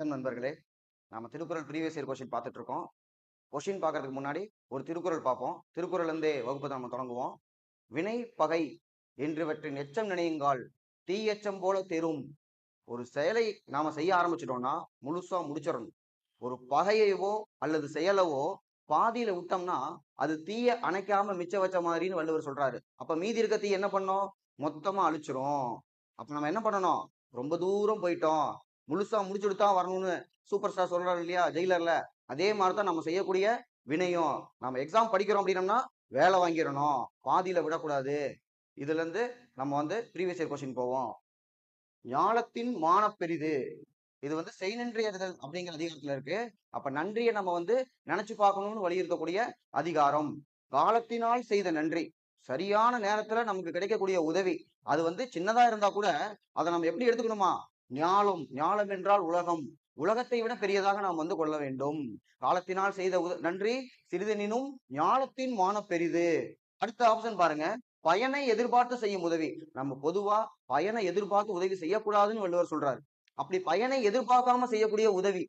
வணக்கம் நண்பர்களே. நாம திருக்குறள் ப்ரீவியஸ் இயர் கொஷின் பார்த்துட்டு இருக்கோம் கொஷின் பார்க்கறதுக்கு முன்னாடி ஒரு திருக்குறள் பார்ப்போம். திருக்குறள் இருந்தே வகுப்பை நம்ம தொடங்குவோம். வினை பகை என்றுவற்றின் எச்சம் நினையுங்கால் தீயச்சம் போல தெரும். ஒரு செயலை நாம செய்ய ஆரம்பிச்சிட்டோம்னா முழுசா முடிச்சிடணும். ஒரு பகையவோ அல்லது செயலவோ பாதியில விட்டோம்னா அது தீய அணைக்காம மிச்ச வச்ச மாதிரின்னு வள்ளுவர் சொல்றாரு. அப்ப மீதி இருக்க தீ என்ன பண்ணோம்? மொத்தமா அழிச்சிரும். அப்ப நம்ம என்ன பண்ணணும்? ரொம்ப தூரம் போயிட்டோம். முழுசா முடிச்சுட்டு தான் வரணும்னு சூப்பர் ஸ்டார் சொல்றாரு இல்லையா ஜெயிலர்ல. அதே மாதிரி தான் நம்ம செய்யக்கூடிய வினயம். நம்ம எக்ஸாம் படிக்கிறோம் அப்படின்னம்னா வேலை வாங்கிடணும். பாதியில விடக்கூடாது. இதுல இருந்து நம்ம வந்து ப்ரீவியஸ் இயர் கொஸ்டின் போவோம். ஞானத்தின் மான பெரிது இது வந்து செய் நன்றியறிதல் அப்படிங்கிற அதிகாரத்துல இருக்கு. அப்ப நன்றியை நம்ம வந்து நினைச்சு பார்க்கணும்னு வலியுறுத்தக்கூடிய அதிகாரம். காலத்தினால் செய்த நன்றி. சரியான நேரத்துல நமக்கு கிடைக்கக்கூடிய உதவி. அது வந்து சின்னதா இருந்தா கூட அதை நம்ம எப்படி எடுத்துக்கணுமா? ஞாலம் ஞாலம் என்றால் உலகம். உலகத்தை விட பெரியதாக நாம் வந்து கொள்ள வேண்டும். காலத்தினால் செய்த நன்றி. சிறிதெனினும் ஞாலத்தின் மான பெரிது. அடுத்த ஆப்ஷன் பாருங்க. பயனை எதிர்பார்த்து செய்யும் உதவி. நம்ம பொதுவா பயனை எதிர்பார்த்து உதவி செய்யக்கூடாதுன்னு வள்ளுவர் சொல்றாரு. அப்படி பயனை எதிர்பார்க்காம செய்யக்கூடிய உதவி.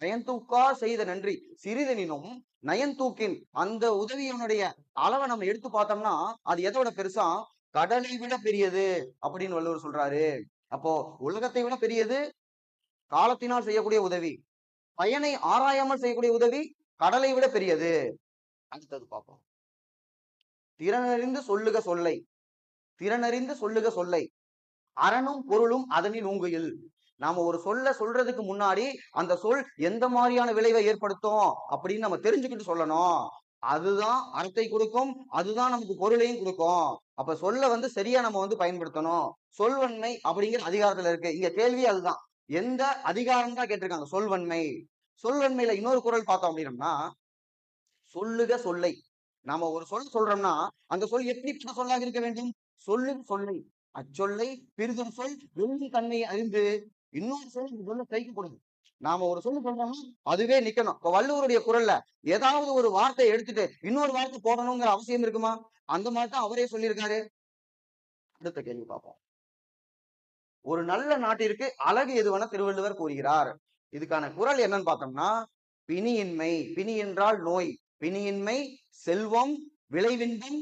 நயன்தூக்கா செய்த நன்றி. சிறிதெனினும் நயன்தூக்கின் அந்த உதவியினுடைய அளவை நம்ம எடுத்து பார்த்தோம்னா அது எதோட பெருசா? கடலை விட பெரியது அப்படின்னு வள்ளுவர் சொல்றாரு. அப்போ உலகத்தை விட பெரியது காலத்தினால் செய்யக்கூடிய உதவி. பயனை ஆராயாமல் செய்யக்கூடிய உதவி கடலை விட பெரியது. அடுத்தது பார்ப்போம். திறனறிந்து சொல்லுக சொல்லை. திறனறிந்து சொல்லுக சொல்லை. அறனும் பொருளும் அதனில் ஊங்குயில் நாம ஒரு சொல்ல சொல்றதுக்கு முன்னாடி அந்த சொல் எந்த மாதிரியான விளைவை ஏற்படுத்தும் அப்படின்னு நம்ம தெரிஞ்சுக்கிட்டு சொல்லணும். அதுதான் அர்த்தத்தை கொடுக்கும் அதுதான் நமக்கு பொருளையும் கொடுக்கும். அப்ப சொல்ல வந்து சரியா நம்ம வந்து பயன்படுத்தணும். சொல்வன்மை அப்படிங்கிற அதிகாரத்துல இருக்கு. இங்க கேள்வி அதுதான். எந்த அதிகாரம் தான் கேட்டிருக்காங்க? சொல்வன்மை. சொல்வன்மையில இன்னொரு குரல் பார்த்தோம் அப்படின்னம்னா சொல்லுக சொல்லை. நாம ஒரு சொல் சொல்றோம்னா அந்த சொல் எப்படி சொல்லாக இருக்க வேண்டும்? சொல்லு சொல்லை. அச்சொல்லை பிரிதும் சொல் வெள்ளி தன்மையை அறிந்து இன்னொரு சொல் இந்த சொல்ல கைக்கப்படுது நாம ஒரு சொல்லு சொல்றோம்னா அதுவே நிக்கணும். இப்ப வள்ளுவருடைய குரல்ல ஏதாவது ஒரு வார்த்தையை எடுத்துட்டு இன்னொரு வார்த்தை போடணுங்கிற அவசியம் இருக்குமா? அந்த மாதிரி தான் அவரே சொல்லியிருக்காரு. அடுத்த கேள்வி பார்ப்போம். ஒரு நல்ல நாட்டிற்கு அழகு எதுவென திருவள்ளுவர் கூறுகிறார். இதுக்கான குரல் என்னன்னு பார்த்தோம்னா பிணியின்மை. பிணி என்றால் நோய். பிணியின்மை செல்வம் விளைவின்பம்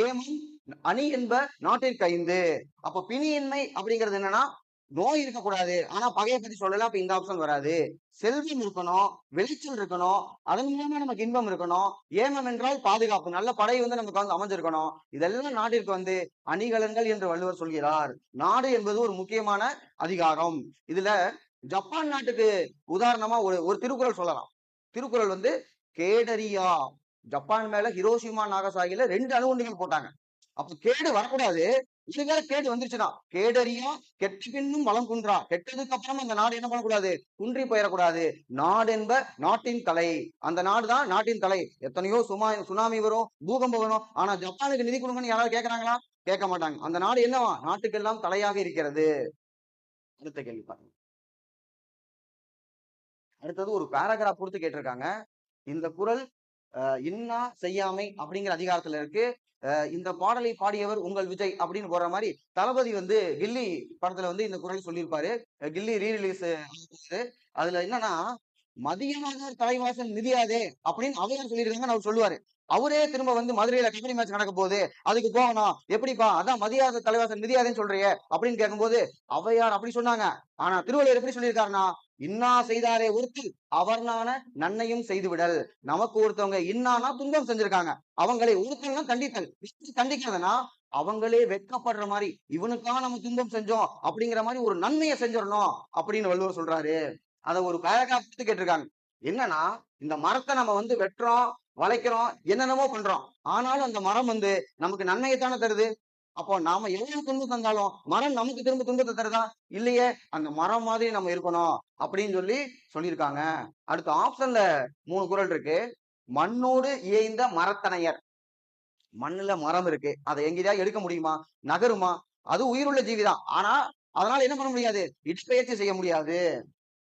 ஏமம் அணி என்ப நாட்டிற்கு ஐந்து. அப்ப பிணியின்மை அப்படிங்கிறது என்னன்னா நோய் இருக்கக்கூடாது. ஆனா பகையை பத்தி சொல்லல அப்ப இந்த ஆப்ஷன் வராது. செல்வம் இருக்கணும் வெளிச்சல் இருக்கணும் அதன் மூலமா நமக்கு இன்பம் இருக்கணும். ஏமம் என்றால் பாதுகாப்பு நல்ல படை வந்து நமக்கு வந்து அமைஞ்சிருக்கணும். இதெல்லாம் நாட்டிற்கு வந்து அணிகலன்கள் என்று வள்ளுவர் சொல்கிறார். நாடு என்பது ஒரு முக்கியமான அதிகாரம். இதுல ஜப்பான் நாட்டுக்கு உதாரணமா ஒரு ஒரு திருக்குறள் சொல்லலாம். திருக்குறள் வந்து கேடரியா. ஜப்பான் மேல ஹிரோஷிமா நாகசாகில ரெண்டு அணுகுண்டுகள் போட்டாங்க. அப்ப கேடு வரக்கூடாது. இது வேற கேடு வந்துருச்சுன்னா கேடறியா கெட்ட பின்னும் வளம் குன்றா. கெட்டதுக்கு அப்புறம் அந்த நாடு என்ன பண்ணக்கூடாது? குன்றி போயிடக்கூடாது. நாடு என்ப நாட்டின் தலை அந்த நாடுதான் நாட்டின் தலை எத்தனையோ சுமா சுனாமி வரும் பூகம்பம் வரும். ஆனா ஜப்பானுக்கு நிதி கொடுங்கன்னு யாராவது கேட்கறாங்களா? கேட்க மாட்டாங்க. அந்த நாடு என்னவா? நாட்டுக்கெல்லாம் தலையாக இருக்கிறது. அடுத்த கேள்வி பாருங்க. அடுத்தது ஒரு பேராகிராஃப் கொடுத்து கேட்டிருக்காங்க. இந்த குரல் அஹ், இன்னா செய்யாமை அப்படிங்கிற அதிகாரத்துல இருக்கு. இந்த பாடலை பாடியவர் உங்கள் விஜய் அப்படின்னு போற மாதிரி தளபதி வந்து கில்லி படத்துல வந்து இந்த குரல் சொல்லியிருப்பாரு. கில்லி ரீரிலீஸ் அதுல என்னன்னா மதியமாக தலைவாசல் நிதியாதே அப்படின்னு அவையார் சொல்லியிருக்காங்கன்னு அவர் சொல்லுவாரு. அவரே திரும்ப வந்து மதுரையில கபடி மேட்ச் நடக்க போகுது. அதுக்கு போகணும். எப்படிப்பா? அதான் மதியாத தலைவாசல் நிதியாதேன்னு சொல்றியே அப்படின்னு கேட்கும்போது அவையார் அப்படி சொன்னாங்க. ஆனா திருவள்ளுவர் எப்படி சொல்லியிருக்காருன்னா இன்னா செய்தாரே ஒருத்தி அவர்னான நன்னையும் செய்து விடல் நமக்கு ஒருத்தவங்க இன்னானா துன்பம் செஞ்சிருக்காங்க. அவங்களை ஒருத்தவங்க கண்டித்தல். கண்டிக்கிறதுனா அவங்களே வெட்கப்படுற மாதிரி இவனுக்காக நம்ம துன்பம் செஞ்சோம் அப்படிங்கிற மாதிரி ஒரு நன்மையை செஞ்சிடணும் அப்படின்னு வள்ளுவர் சொல்றாரு. அத ஒரு பேராகிராஃப் கேட்டிருக்காங்க. என்னன்னா இந்த மரத்தை நம்ம வந்து வெட்டுறோம் வளைக்கிறோம் என்னென்னமோ பண்றோம். ஆனாலும் அந்த மரம் வந்து நமக்கு நன்மையைத்தானே தருது? அப்போ நாம எவ்வளவு துன்பம் தந்தாலும் மரம் நமக்கு திரும்ப துன்பத்தை தருதா? இல்லையே. அந்த மரம் மாதிரி நம்ம இருக்கணும் அப்படின்னு சொல்லி சொல்லியிருக்காங்க. அடுத்த ஆப்ஷன்ல மூணு குரல் இருக்கு. மண்ணோடு இயைந்த மரத்தனையர் மண்ணுல மரம் இருக்கு. அதை எங்கேயாவது எடுக்க முடியுமா? நகருமா? அது உயிருள்ள ஜீவிதான். ஆனா அதனால என்ன பண்ண முடியாது? இடப்பெயர்ச்சி செய்ய முடியாது.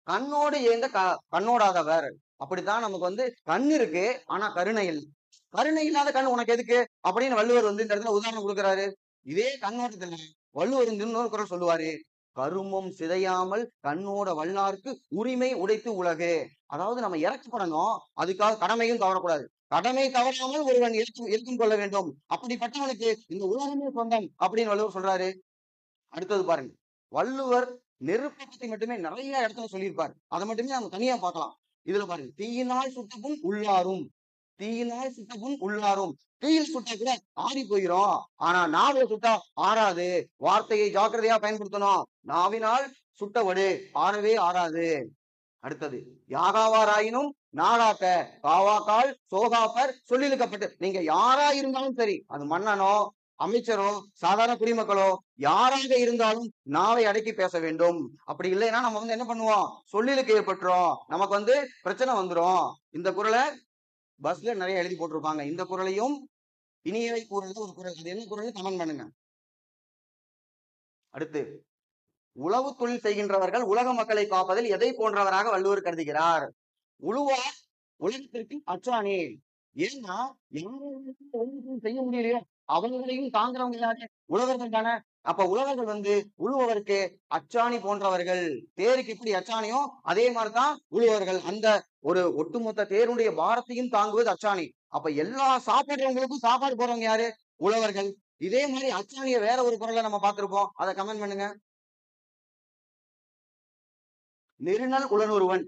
கண்ணோடு இயந்த க கண்ணோடாதவர். அப்படித்தான் நமக்கு வந்து கண் இருக்கு. ஆனா கருணை கருணை இல்லாத கண் உனக்கு எதுக்கு? அப்படின்னு வள்ளுவர் வந்து இந்த இடத்துல உதாரணம் கொடுக்குறாரு. இதே கண்ணோட்டத்துல வள்ளுவர் இன்னொரு குரல் சொல்லுவாரு கருமம் சிதையாமல் கண்ணோட வல்லார்க்கு உரிமை உடைத்து உலகு. அதாவது நம்ம இறக்கப்படணும் அதுக்காக கடமையும் தவறக்கூடாது கடமை தவறாமல் ஒருவன் இருக்கும் இருக்கும் கொள்ள வேண்டும். அப்படிப்பட்டவனுக்கு இந்த உலகமே சொந்தம் அப்படின்னு வள்ளுவர் சொல்றாரு. அடுத்தது பாருங்க வள்ளுவர் நெருப்பத்தை பத்தி மட்டுமே நிறைய இடத்துல சொல்லியிருப்பாரு. அதை மட்டுமே நம்ம தனியா பார்க்கலாம். இதுல பாருங்க தீயினால் சுட்டப்பும் உள்ளாரும் தீயினால் சுட்டப்பும் உள்ளாரும். தீயில் சுட்டா கூட ஆறி போயிரும் ஆனா நாவில சுட்டா ஆறாது. வார்த்தையை ஜாக்கிரதையா பயன்படுத்தணும். நாவினால் சுட்டவடு ஆறவே ஆறாது. அடுத்தது யாகாவாராயினும் நாடாக்க காவாக்கால் சோகாப்பர் சொல்லியிருக்கப்பட்டு நீங்க யாரா இருந்தாலும் சரி அது மன்னனோ அமைச்சரோ சாதாரண குடிமக்களோ யாராக இருந்தாலும் நாவை அடக்கி பேச வேண்டும். அப்படி இல்லைன்னா நம்ம வந்து என்ன பண்ணுவோம்? சொல்லிலுக்கு ஏற்பட்டுரும். நமக்கு வந்து பிரச்சனை வந்துரும். இந்த குரலை பஸ்ல நிறைய எழுதி போட்டிருப்பாங்க. இந்த குரலையும் இனியவை கூறுறது ஒரு குரல். அது என்ன குரல்? கமெண்ட் பண்ணுங்க. அடுத்து உளவு தொழில் செய்கின்றவர்கள் உலக மக்களை காப்பதில் எதை போன்றவராக வள்ளுவர் கருதுகிறார்? உழுவார் உலகத்திற்கு அச்சானே ஏன்னா யாரும் செய்ய முடியலையோ. அவங்களையும் தாங்குறவங்க யாரு? உழவர்கள் தானே. அப்ப உழவர்கள் வந்து உழுவதற்கு அச்சாணி போன்றவர்கள். தேருக்கு எப்படி அச்சாணியோ அதே மாதிரிதான் உழுவர்கள் அந்த ஒரு ஒட்டுமொத்த தேருடைய பாரத்தையும் தாங்குவது அச்சாணி. அப்ப எல்லா சாப்பிடுறவங்களுக்கும் சாப்பாடு போறவங்க யாரு? உழவர்கள். இதே மாதிரி அச்சாணிய வேற ஒரு குரலை நம்ம பார்த்திருப்போம். அதை கமெண்ட் பண்ணுங்க. நெருநல் உளனொருவன்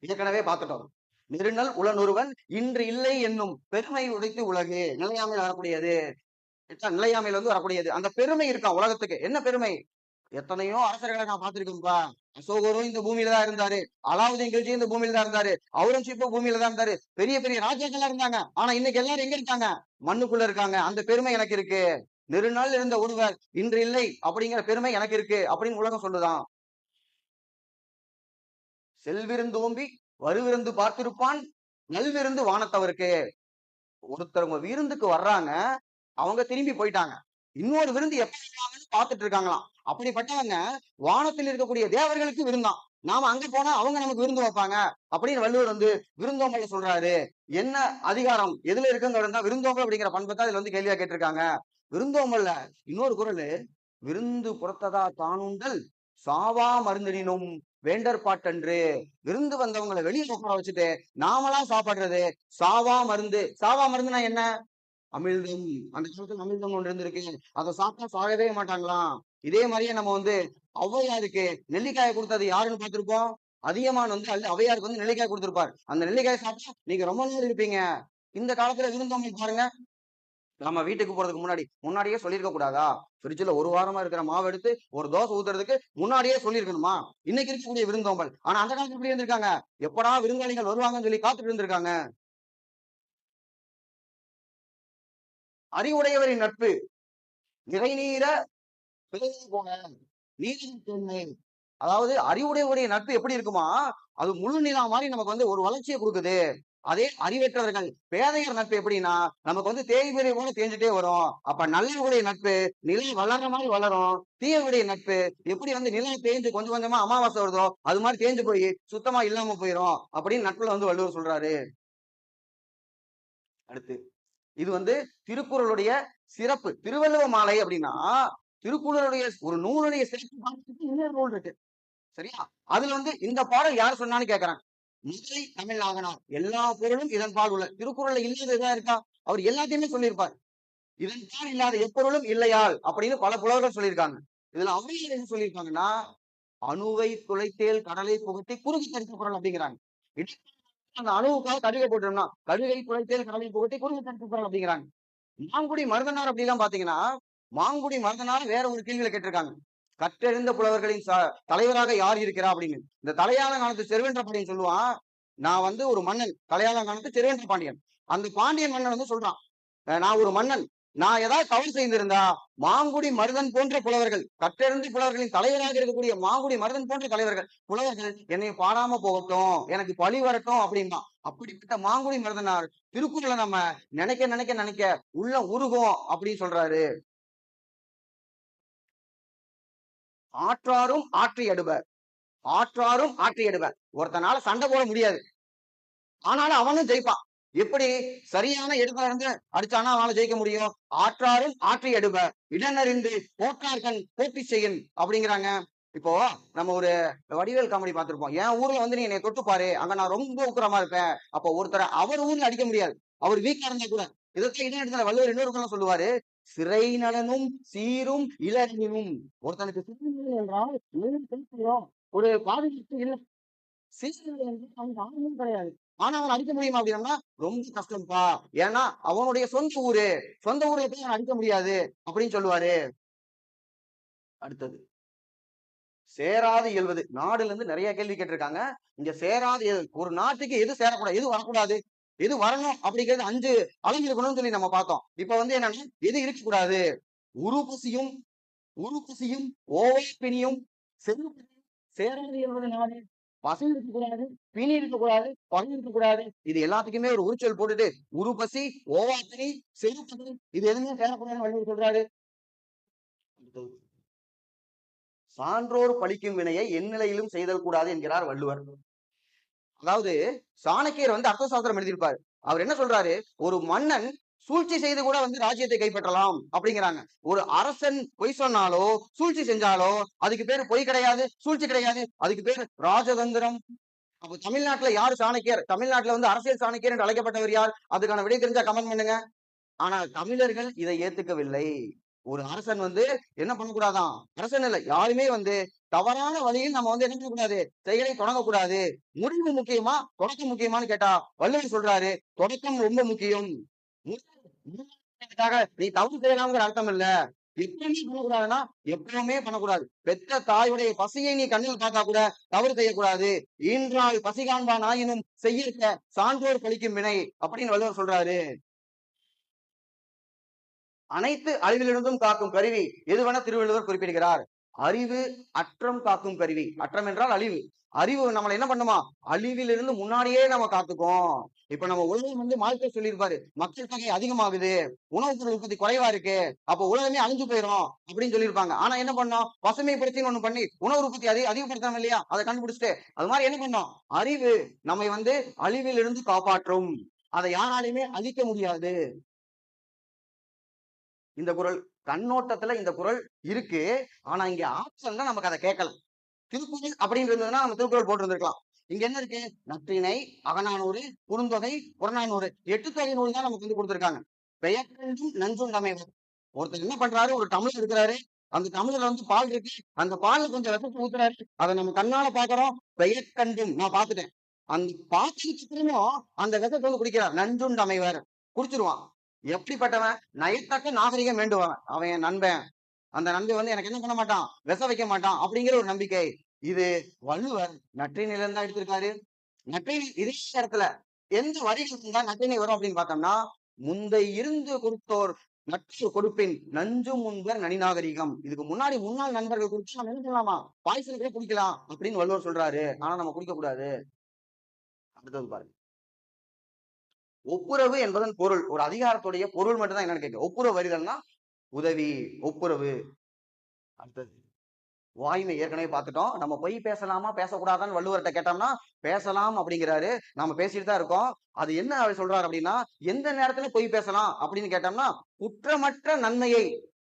ஏற்கனவே பார்த்துட்டோம். நெருநல் உளனொருவன் இன்று இல்லை என்னும் பெருமை உடைத்து உலகு. நிலையாமல் வரக்கூடியது. நிலையாமையில வந்து வரக்கூடியது. அந்த பெருமை இருக்கா உலகத்துக்கு? என்ன பெருமை? எத்தனையோ அரசர்களை நான் பார்த்திருக்கேன்ப்பா. அசோகரும் இந்த பூமியில தான் இருந்தாரு. அலாவுதீன் கில்ஜி இந்த பூமியில தான் இருந்தாரு. அவுரங்கசீப்பும் பூமியில தான் இருந்தாரு. பெரிய பெரிய ராஜாக்கள் இருந்தாங்க. ஆனா இன்னைக்கு எல்லாரும் எங்க இருக்காங்க? மண்ணுக்குள்ள இருக்காங்க. அந்த பெருமை எனக்கு இருக்கு. நெருநாள் இருந்த ஒருவர் இன்று இல்லை அப்படிங்கிற பெருமை எனக்கு இருக்கு அப்படின்னு உலகம் சொல்லுதான். செல்விருந்தோம்பி வருவிருந்து பார்த்திருப்பான் நல்விருந்து வானத்தவருக்கு. ஒருத்தர் உங்க விருந்துக்கு வர்றாங்க அவங்க திரும்பி போயிட்டாங்க. இன்னொரு விருந்து எப்ப வருவாங்கன்னு பார்த்துட்டு இருக்காங்களாம். அப்படிப்பட்டவங்க வானத்தில் இருக்கக்கூடிய தேவர்களுக்கு விருந்தான் நாம அங்க போனா அவங்க நமக்கு விருந்து வைப்பாங்க. அப்படின்னு வள்ளுவர் வந்து விருந்தோம்பல சொல்றாரு. என்ன அதிகாரம் எதுல இருக்குங்கிறது விருந்தோம்பல் அப்படிங்கிற பண்பை தான் இதுல வந்து கேள்வியா கேட்டிருக்காங்க. விருந்தோம்பல்ல இன்னொரு குரல் விருந்து புறத்ததா தானுண்டல் சாவா மருந்தினும் வேண்டர் பாட்டன்று. விருந்து வந்தவங்களை வெளியே உட்கார வச்சுட்டு நாமலாம் சாப்பிடுறது சாவா மருந்து சாவா மருந்துனா என்ன? அமிழ்தம் அந்த காலத்துல அமிழ்தம் ஒன்று இருந்திருக்கு. அதை சாப்பிட்டா சாகவே மாட்டாங்களாம். இதே மாதிரியே நம்ம வந்து ஔவையாருக்கு நெல்லிக்காயை கொடுத்தது யாருன்னு பார்த்திருப்போம்? அதிகமான வந்து அல்ல ஔவையாருக்கு வந்து நெல்லிக்காய் கொடுத்திருப்பார். அந்த நெல்லிக்காயை சாப்பிட்டா நீங்க ரொம்ப நேரம் இருப்பீங்க. இந்த காலத்துல விருந்தோம்பல் பாருங்க. நம்ம வீட்டுக்கு போறதுக்கு முன்னாடி முன்னாடியே சொல்லியிருக்க கூடாதா? ஃப்ரிட்ஜ்ல ஒரு வாரமா இருக்கிற மாவு எடுத்து ஒரு தோசை ஊத்துறதுக்கு முன்னாடியே சொல்லியிருக்கணுமா? இன்னைக்கு இருக்கக்கூடிய விருந்தோம்பல். ஆனா அந்த காலத்துல எப்படி இருந்திருக்காங்க. எப்படா விருந்தாளிகள் வருவாங்கன்னு சொல்லி காத்துட்டு இருந்திருக்காங்க. அறிவுடையவரின் நட்பு. நிறைநீர போன அதாவது அறிவுடையவருடைய நட்பு எப்படி இருக்குமா? அது முழு நிலா மாதிரி நமக்கு வந்து ஒரு வளர்ச்சியை கொடுக்குது. அதே அறிவற்றவர்கள் பேதையர் நட்பு எப்படின்னா நமக்கு வந்து தேய்பிரை கூட தேஞ்சுட்டே வரும். அப்ப நல்லவருடைய நட்பு நிலை வளர்ற மாதிரி வளரும். தீயவுடைய நட்பு எப்படி வந்து நிலை தேஞ்சு கொஞ்சம் கொஞ்சமா அமாவாசை வருதோ அது மாதிரி தேஞ்சு போய் சுத்தமா இல்லாம போயிரும். அப்படின்னு நட்புல வந்து வள்ளுவர் சொல்றாரு. அடுத்து. இது வந்து திருக்குறளுடைய சிறப்பு. திருவள்ளுவ மாலை அப்படின்னா திருக்குறளுடைய ஒரு நூலுடைய சிறப்பு இன்னொரு நூல் இருக்கு. சரியா? அதுல வந்து இந்த பாடல் யார் சொன்னான்னு கேக்குறாங்க. முதலை தமிழ் ஆகனார் எல்லா பொருளும் இதன் பால் உள்ள. திருக்குறள்ல இல்லாத இருக்கா? அவர் எல்லாத்தையுமே சொல்லியிருப்பார். இதன் பால் இல்லாத எப்பொருளும் இல்லையால் அப்படின்னு பல புலவர்கள் சொல்லியிருக்காங்க. இதுல அவையில் என்ன சொல்லியிருக்காங்கன்னா அணுவை துளைத்தேல் கடலை புகட்டி குறுகி தரித்த குரல் அப்படிங்கிறாங்க. அந்த அளவுக்காக கடுகை போட்டோம்னா கடுகை துளைத்தேல் கடலில் புகட்டி குறுகி தடுப்பார் அப்படிங்கிறாங்க. மாங்குடி மருதனார் அப்படிலாம் பாத்தீங்கன்னா மாங்குடி மருதனார் வேற ஒரு கேள்வியில கேட்டிருக்காங்க. கற்றெழுந்த புலவர்களின் தலைவராக யார் இருக்கிறா அப்படின்னு. இந்த தலையாள காலத்து செருவென்ற பாண்டியன் சொல்லுவான் நான் வந்து ஒரு மன்னன் தலையாள காலத்து செருவென்ற பாண்டியன். அந்த பாண்டியன் மன்னன் வந்து சொல்றான் நான் ஒரு மன்னன் நான் ஏதாவது தவறு செய்திருந்தா மாங்குடி மருதன் போன்ற புலவர்கள் கட்டெழுந்து புலவர்களின் தலைவராக இருக்கக்கூடிய மாங்குடி மருதன் போன்ற தலைவர்கள் புலவர்கள் என்னை பாடாம போகட்டும் எனக்கு பழி வரட்டும் அப்படின்னா அப்படிப்பட்ட மாங்குடி மருதனார் திருக்குறளை நம்ம நினைக்க நினைக்க நினைக்க உள்ள உருகும் அப்படின்னு சொல்றாரு. ஆற்றாரும் ஆற்றி அடுவர். ஆற்றாரும் ஆற்றி அடுவர். ஒருத்தனால சண்டை போட முடியாது. ஆனாலும் அவனும் ஜெயிப்பான். எப்படி சரியான இடத்துல இருந்து அடிச்சானா அவனால ஜெயிக்க முடியும்? ஆற்றாரும் ஆற்றி அடுவர் இடனறிந்து போட்டார்கள் போட்டி செய்யும் அப்படிங்கிறாங்க. இப்போ நம்ம ஒரு வடிவேல் காமெடி பார்த்திருப்போம். என் ஊர்ல வந்து நீ என்னை தொட்டு பாரு. அங்க நான் ரொம்ப உக்கிரமா இருப்பேன். அப்போ ஒருத்தரை அவர் ஊர்ல அடிக்க முடியாது. அவர் வீக்கா இருந்தா கூட. இதற்கு இடம் இடத்துல வள்ளுவர் இன்னொரு சொல்லுவாரு சிறை நலனும் சீரும் இளநிலும் ஒருத்தனுக்கு சிறை என்றால் ஒரு பாதுகாப்பு இல்லை. சீர்நிலை என்றால் அவனுக்கு ஆர்வம் கிடையாது. ஆனா அவன் அடிக்க முடியுமா அப்படின்னா ரொம்ப கஷ்டம்ப்பா. ஏன்னா அவனுடைய சொந்த ஊரு. சொந்த ஊர்ல போய் அவன் அடிக்க முடியாது அப்படின்னு சொல்லுவாரு. அடுத்தது. சேராது இயல்வது. நாடுல இருந்து நிறைய கேள்வி கேட்டிருக்காங்க. இங்க சேராது ஒரு நாட்டுக்கு எது சேரக்கூடாது? எது வரக்கூடாது? எது வரணும்? அப்படிங்கிறது அஞ்சு அளவு இருக்கணும்னு சொல்லி நம்ம பார்த்தோம். இப்ப வந்து என்னன்னா எது இருக்கக்கூடாது? உருபசியும் உருபசியும் ஓவைப்பினியும் செருப்பினியும் சேராது என்பது நாடு. பசி இருக்கக்கூடாது பிணி இருக்கக்கூடாது பகை இருக்கக்கூடாது. இது எல்லாத்துக்குமே ஒரு உரிச்சல் போட்டுட்டு உருபசி ஓவாப்பினி செருப்பதி இது எதுவுமே சேரக்கூடாதுன்னு வள்ளுவர் சொல்றாரு. சான்றோர் பழிக்கும் வினையை எந்நிலையிலும் செய்தல் கூடாது என்கிறார் வள்ளுவர். அதாவது சாணக்கியர் வந்து அர்த்த சாஸ்திரம் அவர் என்ன சொல்றாரு? ஒரு மன்னன் சூழ்ச்சி செய்து கூட வந்து ராஜ்யத்தை கைப்பற்றலாம் அப்படிங்கிறாங்க. ஒரு அரசன் பொய் சொன்னாலோ சூழ்ச்சி செஞ்சாலோ அதுக்கு பேரு பொய் கிடையாது சூழ்ச்சி கிடையாது அதுக்கு பேரு ராஜதந்திரம். அப்போ தமிழ்நாட்டுல யாரு சாணக்கியர்? தமிழ்நாட்டுல வந்து அரசியல் சாணக்கியர் என்று அழைக்கப்பட்டவர் யார்? அதுக்கான விடை தெரிஞ்சா கமெண்ட் பண்ணுங்க. ஆனா தமிழர்கள் இதை ஏத்துக்கவில்லை. ஒரு அரசன் வந்து என்ன பண்ணக்கூடாதான்? அரசன் இல்லை. யாருமே வந்து தவறான வழியில் நம்ம வந்து என்ன பண்ணக்கூடாது? செயலை தொடங்கக்கூடாது. முடிவு முக்கியமா தொடக்கம் முக்கியமான்னு கேட்டா வள்ளுவர் சொல்றாரு தொடக்கம் ரொம்ப முக்கியம். நீ தவறு செய்யலாம்ங்கிற அர்த்தம் இல்ல. எப்பவுமே பண்ணக்கூடாதுன்னா எப்பவுமே பண்ணக்கூடாது. பெற்ற தாயுடைய பசியை நீ கண்ணில் பார்த்தா கூட தவறு செய்யக்கூடாது. ஈன்றால் பசி காண்பான் ஆயினும் செய்யிருக்க சான்றோர் பழிக்கும் வினை அப்படின்னு வள்ளுவர் சொல்றாரு. அனைத்து அறிவிலிருந்தும் காக்கும் கருவி எதுவென திருவள்ளுவர் குறிப்பிடுகிறார்? அறிவு அற்றம் காக்கும் கருவி. அற்றம் என்றால் அழிவு. அறிவு நம்மளை என்ன பண்ணுமா? அழிவிலிருந்து முன்னாடியே நம்ம காத்துக்கும் இப்ப நம்ம உலகம் வந்து மார்க்கெட் சொல்லியிருப்பாரு. மக்கள் தொகை அதிகமாகுது. உணவு பொருள் உற்பத்தி குறைவா இருக்கு. அப்போ உலகமே அழிஞ்சு போயிடும் அப்படின்னு சொல்லியிருப்பாங்க. ஆனா என்ன பண்ணோம்? பசுமைப்படுத்தின்னு ஒண்ணு பண்ணி உணவு உற்பத்தி அதிக அதிகப்படுத்தாங்க இல்லையா? அதை கண்டுபிடிச்சிட்டு அது மாதிரி என்ன பண்ணோம்? அறிவு நம்மை வந்து அழிவிலிருந்து காப்பாற்றும். அதை யாராலையுமே அழிக்க முடியாது. இந்த குரல் கண்ணோட்டத்துல இந்த குரல் இருக்கு. ஆனா இங்க ஆப்ஷன்ல நமக்கு அதை கேட்கல. திருக்குறள் அப்படின்னு இருந்ததுன்னா நம்ம திருக்குறள் போட்டிருந்திருக்கலாம். இங்க என்ன இருக்கு? நற்றினை அகநானூறு குறுந்தொகை புறநானூறு. எட்டு தொகை நூல் தான் நமக்கு வந்து கொடுத்திருக்காங்க. பெயர்கண்டும் நஞ்சுண்டமைவர் ஒருத்தர் என்ன பண்றாரு? ஒரு தமிழ் இருக்கிறாரு. அந்த தமிழ்ல வந்து பால் இருக்கு. அந்த பால்ல கொஞ்சம் விஷத்தை ஊத்துறாரு. அதை நம்ம கண்ணால பாக்குறோம். பெயர்கண்டும் நான் பார்த்துட்டேன். அந்த பார்த்ததுக்கு அந்த விஷத்தை வந்து குடிக்கிறார். நஞ்சுண்டமைவர் குடிச்சிருவான். எப்படிப்பட்டவன்? நயத்தக்க நாகரிகம் வேண்டுவான். அவன் என் நண்பன். அந்த நம்பி வந்து எனக்கு என்ன பண்ண மாட்டான். விச வைக்க மாட்டான். அப்படிங்கிற ஒரு நம்பிக்கை. இது வள்ளுவர் நற்றினையில இருந்தா எடுத்திருக்காரு. நற்றினை இதே இடத்துல எந்த வரிகள் தான் நற்றினை வரும் அப்படின்னு பார்த்தோம்னா முந்தை இருந்து கொடுத்தோர் நட்பு கொடுப்பின் நஞ்சு முன்பர் நனிநாகரிகம். இதுக்கு முன்னாடி முன்னாள் நண்பர்கள் கொடுத்து நம்ம என்ன பண்ணலாமா? பாய்சன் கூட குடிக்கலாம் அப்படின்னு வள்ளுவர் சொல்றாரு. ஆனா நம்ம குடிக்க கூடாது அடுத்தது பாருங்க. ஒப்புரவு என்பதன் பொருள். ஒரு அதிகாரத்துடைய பொருள் மட்டும்தான் என்னன்னு கேட்க ஒப்புரவு வரிதல்னா உதவி ஒப்புரவு அடுத்தது வாய்மை ஏற்கனவே பார்த்துட்டோம். நம்ம பொய் பேசலாமா? பேசக்கூடாதான்னு வள்ளுவர்கிட்ட கேட்டோம்னா பேசலாம் அப்படிங்கிறாரு. நம்ம பேசிட்டு தான் இருக்கோம். அது என்ன அவர் சொல்றாரு அப்படின்னா எந்த நேரத்துல பொய் பேசலாம் அப்படின்னு கேட்டோம்னா குற்றமற்ற நன்மையை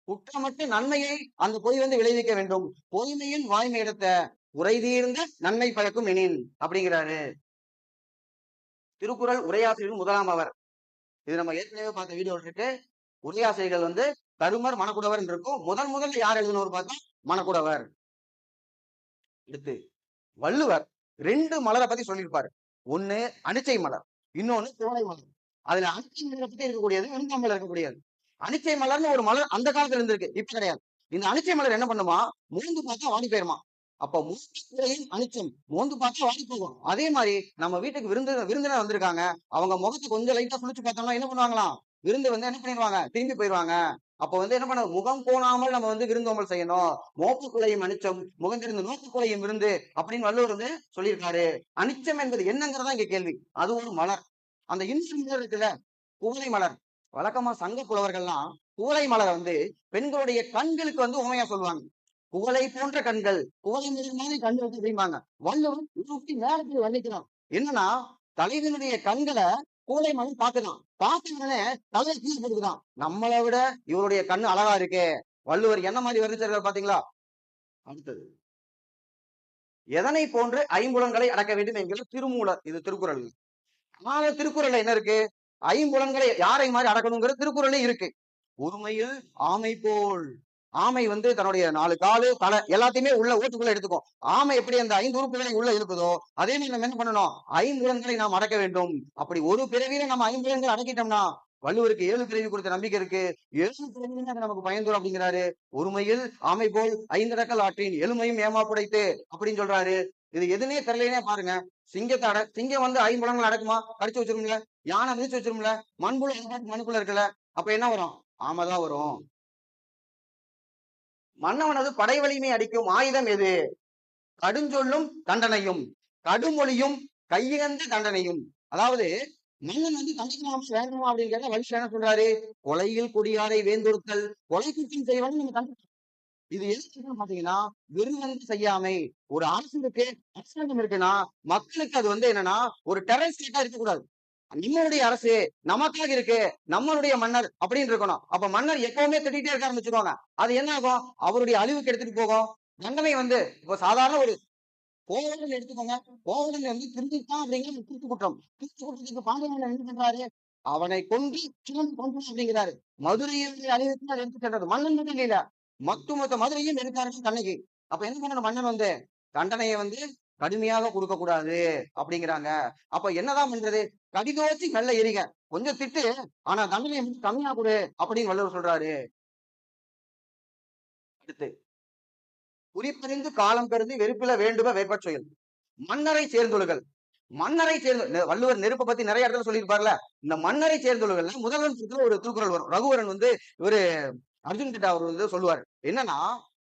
குற்றமற்ற நன்மையை அந்த பொய் வந்து விளைவிக்க வேண்டும். பொய்மையின் வாய்மை இடத்த உரைதீர்ந்த நன்மை பழக்கும் எனின் அப்படிங்கிறாரு. திருக்குறள் உரையாசிரியர் முதலாம் அவர். இது நம்ம ஏற்கனவே பார்த்த வீடியோ இருக்கு. உரையாசிரியர்கள் வந்து தருமர் மணக்குடவர் இருக்கும் முதல் முதல்ல யார் எழுதினவர் பார்த்தா? மணக்குடவர். அடுத்து வள்ளுவர் ரெண்டு மலரை பத்தி சொல்லியிருப்பாரு. ஒண்ணு அனிச்சை மலர் இன்னொன்னு கோடை மலர். அதுல அனிச்சை மலரை பத்தி இருக்கக்கூடியது வெண்காமல் இருக்கக்கூடியது. அனிச்சை மலர்னு ஒரு மலர் அந்த காலத்துல இருந்திருக்கு இப்ப கிடையாது. இந்த அனிச்சை மலர் என்ன பண்ணுமா? மூந்து பார்த்தா வாடி போயிருமா? அப்ப மூச்சுக்குறையும் அனிச்சம் மோந்து பார்த்தா வாடி போகும். அதே மாதிரி நம்ம வீட்டுக்கு விருந்து விருந்தினர் வந்திருக்காங்க. அவங்க முகத்தை கொஞ்சம் லைட்டா குளிச்சு பார்த்தோம்னா என்ன பண்ணுவாங்களாம்? விருந்து வந்து என்ன பண்ணிடுவாங்க? திரும்பி போயிடுவாங்க. அப்ப வந்து என்ன பண்ண முகம் போனாமல் நம்ம வந்து விருந்தோமல் செய்யணும். மோப்புக்குலையும் அனிச்சம் முகந்திருந்த நோக்கு குலையும் விருந்து அப்படின்னு வள்ளுவர் வந்து சொல்லியிருக்காரு. அனிச்சம் என்பது என்னங்கிறதா இங்க கேள்வி. அது ஒரு மலர். அந்த இன்னொரு இருக்குல்ல? குவளை மலர். வழக்கமா சங்க புலவர்கள்லாம் குவளை மலரை வந்து பெண்களுடைய கண்களுக்கு வந்து உண்மையா சொல்லுவாங்க. குவளை போன்ற கண்கள் குவளை மலர் மாதிரி கண்கள் இருக்கு அப்படிம்பாங்க வள்ளுவர் நேரத்தில் மேலத்தில் வர்ணிக்கிறான் என்னன்னா தலைவனுடைய கண்களை குவளை மகன் பாக்குதான் பார்த்த உடனே தலையை கீழே போட்டுக்கிறான் நம்மளை விட இவருடைய கண்ணு அழகா இருக்கு. வள்ளுவர் என்ன மாதிரி வர்ணிச்சிருக்காரு பாத்தீங்களா அடுத்தது. எதனை போன்று ஐம்புலன்களை அடக்க வேண்டும் என்கிற திருமூலர் இது திருக்குறள். ஆனா திருக்குறள் என்ன இருக்கு? ஐம்புலன்களை யாரை மாதிரி அடக்கணுங்கிற திருக்குறளே இருக்கு. ஒருமையில் ஆமை போல். ஆமை வந்து தன்னுடைய நாலு காலு தலை எல்லாத்தையுமே உள்ள ஓட்டுக்குள்ள எடுத்துக்கும். ஆமை எப்படி அந்த ஐந்து உறுப்புகளை உள்ள இருக்குதோ அதே மாதிரி நம்ம என்ன பண்ணணும்? ஐம்புலன்களை நாம் அடக்க வேண்டும். அப்படி ஒரு பிறவியில நம்ம ஐம்புலன்களை அடக்கிட்டோம்னா வள்ளுவருக்கு ஏழு பிறவி கொடுத்த நம்பிக்கை இருக்கு. ஏழு பிறவின்னு நமக்கு பயந்துரும் அப்படிங்கிறாரு. ஒருமையில் ஆமை போல் ஐந்தடக்கல் ஆற்றின் எலுமையும் ஏமாப்புடைத்து அப்படின்னு சொல்றாரு. இது எதுனே தெரியலனே பாருங்க. சிங்கத்தை அட சிங்கம் வந்து ஐம்புலங்கள் அடக்குமா? கடிச்சு வச்சிரும்ல. யானை மிதிச்சு வச்சிருமில்ல மண்புல மண்புல இருக்குல்ல. அப்ப என்ன வரும்? ஆமைதான் வரும். மன்னவனது படை வலிமை அடிக்கும் ஆயுதம் எது? கடுஞ்சொல்லும் தண்டனையும் கடுமொழியும் கையிழந்த தண்டனையும். அதாவது மன்னன் வந்து தண்டிக்கலாமா வேண்டுமா அப்படின்னு கேட்டா வலிஷ் என்ன சொல்றாரு? கொலையில் குடியாரை வேந்தொருத்தல் கொலை குற்றம் செய்வாங்க நம்ம தண்டிக்கணும் இது எதுக்கு பாத்தீங்கன்னா விருவந்து செய்யாமை. ஒரு அரசுக்கு அரசாங்கம் இருக்குன்னா மக்களுக்கு அது வந்து என்னன்னா ஒரு டெரர் ஸ்டேட்டா இருக்கக்கூடாது. நம்மளுடைய அரசு நமக்காக இருக்கு நம்மளுடைய மன்னர் அப்படின்னு இருக்கணும். அப்ப மன்னர் எப்பவுமே திட்டிகிட்டே இருக்க ஆரம்பிச்சிருவாங்க அது என்ன ஆகும்? அவருடைய அழிவுக்கு எடுத்துட்டு போகும். தண்டனை வந்து இப்போ சாதாரண ஒரு கோவலன் எடுத்துக்கோங்க. கோவலன் வந்து திருந்திட்டான் அப்படிங்கிற திருத்து குற்றம். திருத்து குற்றத்துக்கு பாண்டியன் என்ன பண்றாரு? அவனை கொண்டு சிவன் கொண்டு அப்படிங்கிறாரு. மதுரையை அழிவுக்கு அதை எடுத்து சென்றது. மன்னன் மட்டும் இல்ல. மொத்த மொத்த மதுரையும் எடுத்தாரு கண்ணகி. அப்ப என்ன பண்ணணும்? மன்னன் வந்து தண்டனையை வந்து கடுமையாக கொடுக்கக்கூடாது அப்படிங்கிறாங்க. அப்ப என்னதான் பண்றது? கடிதோச்சி மெல்ல எரிங்க கொஞ்சம் திட்டு ஆனா தண்டனை வந்து கம்மியா கொடு அப்படின்னு வள்ளுவர் சொல்றாரு. அடுத்து குறிப்பறிந்து காலம் பெருந்து வெறுப்பில வேண்டும வேட்பச் செயல். மன்னரை சேர்ந்தொழுகள் மன்னரை சேர்ந்து வள்ளுவர் நெருப்பை பத்தி நிறைய இடத்துல சொல்லியிருப்பார்ல. இந்த மன்னரை சேர்ந்தொழுகள்ல முதல்வன் ஒரு திருக்குறள் வரும். ரகுவரன் வந்து இவரு அர்ஜுன் கிட்ட அவர் வந்து சொல்லுவார். என்னன்னா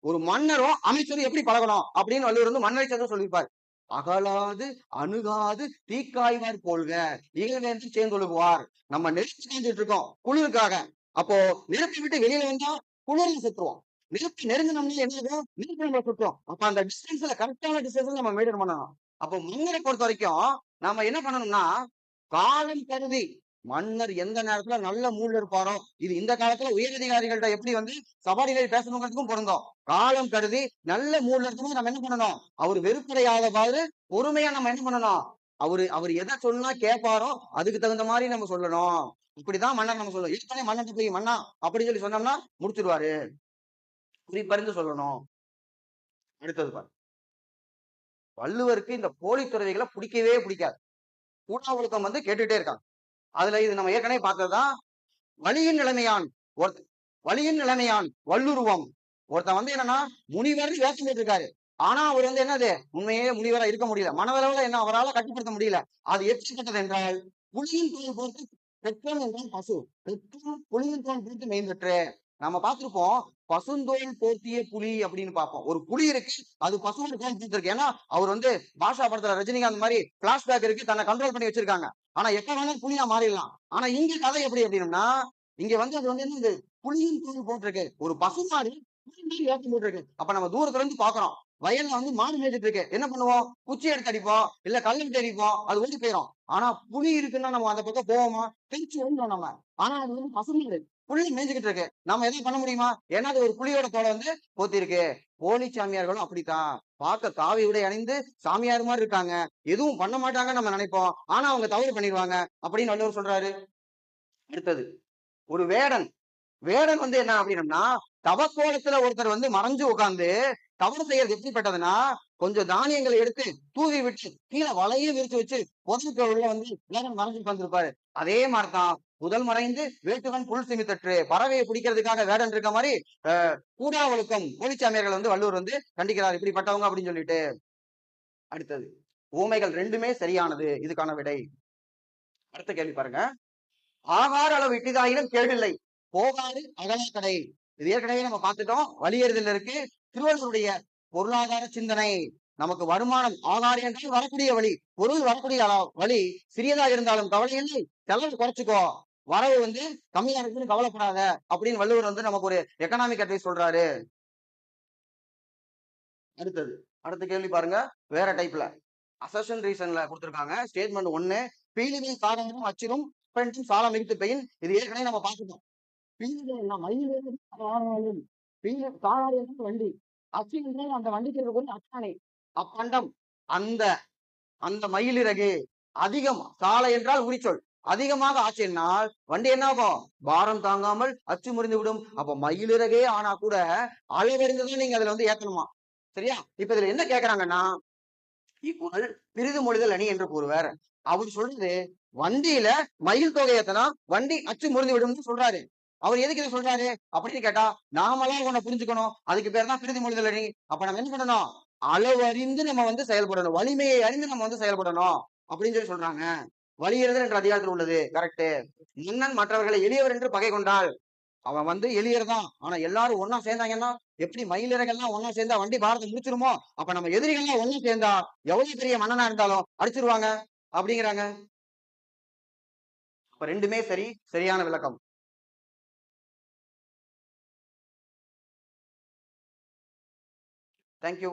ஒரு மன்னரும் அமைச்சரும் எப்படி பழகணும் அப்படின்னு வள்ளுவர் வந்து மன்னரை சேர்ந்து சொல்லியிருப்பார். அகலாது அணுகாது தீக்காய்வார் போல்க. இகழ்வேந்து சேர்ந்தொழுகுவார் நம்ம நெருப்பு காஞ்சிட்டு இருக்கோம் குளிருக்காக. அப்போ நெருப்பை விட்டு வெளியில வந்தா குளிர்ல செத்துருவோம் நெருப்பு நெருங்கினோம்னா என்ன ஆகும்? நெருப்பு நம்ம சுற்றும். அப்ப அந்த டிஸ்டன்ஸ்ல கரெக்டான டிஸ்டன்ஸ்ல நம்ம மெயின்டைன் பண்ணணும். அப்போ முன்னரை பொறுத்த வரைக்கும் நம்ம என்ன பண்ணணும்னா காலம் கருதி மன்னர் எந்த நேரத்துல நல்ல மூல இருப்பாரோ இது இந்த காலத்துல உயரதிகாரிகள்ட்ட எப்படி வந்து சபாடிகள் பேசணுங்கிறதுக்கும் பொருந்தோம். காலம் கருதி நல்ல மூல இருக்கும் நம்ம என்ன பண்ணணும்? அவர் வெறுப்படையாத பாரு பொறுமையா நம்ம என்ன பண்ணணும்? அவரு அவர் எதை சொன்னா கேட்பாரோ அதுக்கு தகுந்த மாதிரி நம்ம சொல்லணும். இப்படிதான் மன்னர் நம்ம சொல்லணும் ஏற்கனவே மன்னர் போய் மன்னா அப்படின்னு சொல்லி சொன்னோம்னா முடிச்சிருவாரு. குறிப்பறிந்து சொல்லணும். அடுத்தது பாரு வள்ளுவருக்கு இந்த போலி துறவிகளை பிடிக்கவே பிடிக்காது. கூட்டா ஒழுக்கம் வந்து கேட்டுட்டே இருக்காங்க. அதுல இது நம்ம ஏற்கனவே பார்த்ததுதான் வலியின் நிலைமையான் ஒருத்த வலியின் நிலைமையான் வல்லுருவம். ஒருத்தன் வந்து என்னன்னா முனிவர் யோசிச்சுட்டு இருக்காரு ஆனா அவர் வந்து என்னது? உண்மையே முனிவரா இருக்க முடியல. மனதளவுல என்ன அவரால் கட்டுப்படுத்த முடியல. அது எப்படிப்பட்டது என்றால் புலியின் தோல் போட்டு பெற்றோம் என்றால் பசு. பெற்றோம் புலியின் தோல் போட்டு பெற்று. நம்ம பார்த்திருப்போம் பசுந்தோல் போர்த்திய புலி அப்படின்னு பார்ப்போம். ஒரு புலி இருக்கு அது பசுவோட தோல் போட்டிருக்கு ஏன்னா அவர் வந்து பாஷா படத்துல ரஜினிகாந்த் மாதிரி பிளாஷ்பேக் இருக்கு தன்னை கண்ட்ரோல் பண்ணி வச்சிருக்காங்க. ஆனா எப்ப வேணாலும் புலியா மாறிடலாம். ஆனா இங்க கதை எப்படி அப்படின்னா இங்க வந்து அது வந்து இந்த இது புலியின் தோல் போட்டிருக்கு. ஒரு பசு மாடு புலி மாதிரி வேஷம் போட்டிருக்கு. அப்ப நம்ம தூரத்துல இருந்து பாக்குறோம். வயல்ல வந்து மாடு மேய்ச்சிட்டு இருக்கு. என்ன பண்ணுவோம்? குச்சி எடுத்து அடிப்போம். இல்ல கல் எடுத்து அடிப்போம். அது ஓடி போயிடும் ஆனா புலி இருக்குன்னா நம்ம அந்த பக்கம் போவோமா? திருச்சி ஓடிடும் நம்ம. ஆனா அது வந்து பசுமாடு புள்ளி மேய்ஞ்சுக்கிட்டு இருக்கு. நம்ம எதுவும் பண்ண முடியுமா? ஏன்னா அது ஒரு புள்ளியோட தோலை வந்து போத்தி இருக்கு போலி சாமியார்களும் அப்படித்தான். பார்க்க காவி உடை அணிந்து சாமியார் மாதிரி இருக்காங்க. எதுவும் பண்ண மாட்டாங்க நம்ம நினைப்போம். ஆனா அவங்க தவறு பண்ணிடுவாங்க அப்படின்னு வள்ளுவர் சொல்றாரு. அடுத்தது ஒரு வேடன். வேடன் வந்து என்ன அப்படின்னம்னா தவக்கோலத்துல ஒருத்தர் வந்து மறைஞ்சு உட்கார்ந்து தவறு செய்யறது எப்படிப்பட்டதுன்னா கொஞ்சம் தானியங்களை எடுத்து தூவி விட்டு கீழே வலையே விரிச்சு வச்சு பொதுக்கு உள்ள வந்து வேடன் மறைஞ்சு உட்கார்ந்துருப்பாரு அதே மாதிரிதான் புதல் மறைந்து வேட்டுவன் புல் சிமித்தற்று பறவையை பிடிக்கிறதுக்காக வேடன் இருக்க மாதிரி கூடா ஒழுக்கம் போலிச்சாமியர்கள் வந்து வள்ளுவர் வந்து கண்டிக்கிறார். இப்படிப்பட்டவங்க அப்படின்னு சொல்லிட்டு. அடுத்தது ஊமைகள் ரெண்டுமே சரியானது. இதுக்கான விடை. அடுத்த கேள்வி பாருங்க. ஆகார அளவு இட்டுதாயினும் கேடில்லை. போகாது அகலக்கடை இது ஏற்கனவே நம்ம பார்த்துட்டோம். வலியறுதல் இருக்கு. திருவள்ளுவருடைய பொருளாதார சிந்தனை. நமக்கு வருமானம் ஆகாரம் என்றால் வரக்கூடிய வழி பொருள் வரக்கூடிய வழி. சிறியதா இருந்தாலும் கவலை இல்லை. செலவு குறைச்சிக்கோ. வரவு வந்து கம்மியா இருக்குன்னு கவலைப்படாத அப்படின்னு வள்ளுவர் வந்து நமக்கு ஒரு எக்கனாமிக் அட்வைஸ் சொல்றாரு. அடுத்தது அடுத்த கேள்வி பாருங்க. வேற டைப்ல அசஷன் ரீசன்ல கொடுத்துருக்காங்க. ஸ்டேட்மெண்ட் ஒண்ணு பீலிமே சாதனமும் அச்சிரும் பெண்ணும் சாலம் மிகுத்து பெயின். இது ஏற்கனவே நம்ம பார்த்துட்டோம். பீலிமே என்ன? மயிலிருந்து என்றால் வண்டி. அச்சு என்றால் அந்த வண்டிக்கு இருக்கக்கூடிய அச்சாணை. அப்பண்டம். அந்த அந்த மயிலிறகு அதிகம் சாலை என்றால் உரிச்சொல். அதிகமாக ஆச்சுன்னால் வண்டி என்ன ஆகும் பாரம் தாங்காமல் அச்சு முறிந்து விடும். அப்ப மயிலிறகே ஆனா கூட அளவறிந்துதான் நீங்க அதுல வந்து ஏத்தணுமா? சரியா? இப்ப இதுல என்ன கேக்குறாங்கன்னா இப்புகழ் பிரிது மொழிதல் அணி என்று கூறுவர். அவர் சொல்றது வண்டியில மயில் தொகை ஏத்தனா வண்டி அச்சு முறிந்து விடும்னு சொல்றாரு. அவர் எதுக்கு இதை சொல்றாரு? அப்படின்னு கேட்டா நாமளா உன்னை புரிஞ்சுக்கணும். அதுக்கு பேர் தான் பிரிதி மொழிதல் அணி. அப்ப நம்ம என்ன பண்ணணும்? அளவறிந்து நம்ம வந்து செயல்படணும். வலிமையை அறிந்து நம்ம வந்து செயல்படணும் அப்படின்னு சொல்லி சொல்றாங்க. வலியுறுதல் என்ற அதிகாரத்தில் உள்ளது. கரெக்ட் மன்னன் மற்றவர்களை எளியவர் என்று பகை கொண்டால் அவன் வந்து எளியர் தான். ஆனா எல்லாரும் ஒன்னா சேர்ந்தாங்கன்னா எப்படி மயிலிறகெல்லாம் ஒன்னா சேர்ந்தா வண்டி பாரதம் முடிச்சிருமோ? அப்ப நம்ம எதிரிகள்லாம் ஒண்ணா சேர்ந்தா எவ்வளவு பெரிய மன்னனா இருந்தாலும் அடிச்சிருவாங்க. அப்படிங்கிறாங்க. அப்ப ரெண்டுமே சரி சரியான விளக்கம். தேங்க்யூ